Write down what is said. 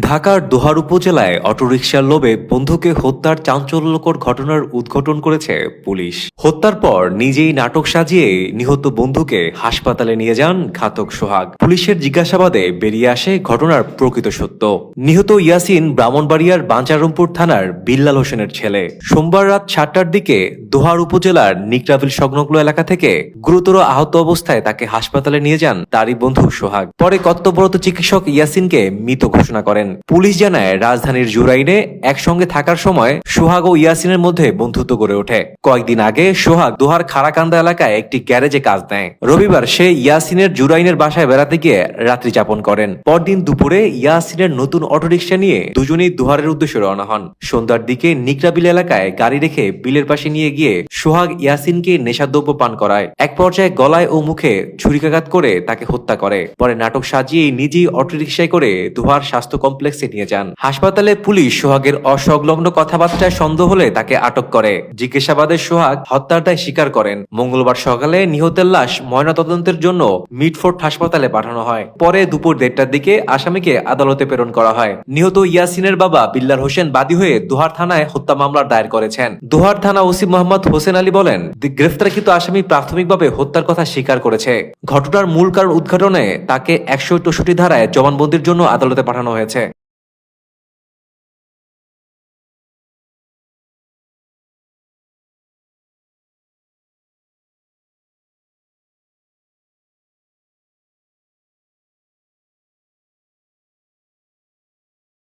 ঢাকার দোহার উপজেলায় অটোরিকশার লোভে বন্ধুকে হত্যার চাঞ্চল্যকর ঘটনার উদ্ঘাটন করেছে পুলিশ। হত্যার পর নিজেই নাটক সাজিয়ে নিহত বন্ধুকে হাসপাতালে নিয়ে যান ঘাতক সোহাগ। পুলিশের জিজ্ঞাসাবাদে বেরিয়ে আসে ঘটনার প্রকৃত সত্য। নিহত ইয়াসিন ব্রাহ্মণবাড়িয়ার বাঞ্চারমপুর থানার বিল্লাল হোসেনের ছেলে। সোমবার রাত সাতটার দিকে দোহার উপজেলার নিকরাবিল সংলগ্ন এলাকা থেকে গুরুতর আহত অবস্থায় তাকে হাসপাতালে নিয়ে যান তারই বন্ধু সোহাগ। পরে কর্তব্যরত চিকিৎসক ইয়াসিনকে মৃত ঘোষণা করেন। পুলিশ জানায়, রাজধানীর জুরাইনে একসঙ্গে থাকার সময় সোহাগ ও ইয়াসিনের মধ্যে বন্ধুত্ব গড়ে ওঠে। কয়েকদিন আগে সোহাগ দোহার খারাকান্দা এলাকায় একটি গ্যারেজে কাজ নেয়। রবিবার সে ইয়াসিনের জুরাইনের বাসায় বেড়াতে গিয়ে রাত্রি যাপন করেন। পরদিন দুপুরে ইয়াসিনের নতুন অটোরিকশা নিয়ে দুজনেই দোহারের উদ্দেশ্যে রওনা হন। সন্ধ্যার দিকে নিকরাবিল এলাকায় গাড়ি রেখে বিলের পাশে নিয়ে গিয়ে সোহাগ ইয়াসিনকে নেশাদ্রব্য পান করায়। এক পর্যায়ে গলায় ও মুখে ছুরিকাঘাত করে তাকে হত্যা করে। পরে নাটক সাজিয়ে নিজেই অটোরিকশায় করে দোহার স্বাস্থ্য কমপ্লেক্সে নিয়ে যান। হাসপাতালে পুলিশ সোহাগের অসংলগ্ন কথাবার্তায় সন্দেহ হলে তাকে আটক করে। জিজ্ঞাসাবাদে সোহাগ হত্যার দায় স্বীকার করেন। মঙ্গলবার সকালে নিহতের লাশ ময়নাতদন্তের জন্য মিডফোর্ট হাসপাতালে পাঠানো হয়। পরে দুপুর দেড়টার দিকে আসামিকে আদালতে প্রেরণ করা হয়। নিহত ইয়াসিনের বাবা বিল্লার হোসেন বাদী হয়ে দুহার থানায় হত্যা মামলার দায়ের করেছেন। দুহার থানা ওসি মোহাম্মদ হোসেন আলী বলেন গ্রেফতারকৃত আসামি প্রাথমিকভাবে হত্যার কথা স্বীকার করেছে। ঘটনার মূল কারণ উদ্ঘাটনে তাকে একশো চৌষট্টি ধারায় জবানবন্দির জন্য আদালতে পাঠানো হয়েছে।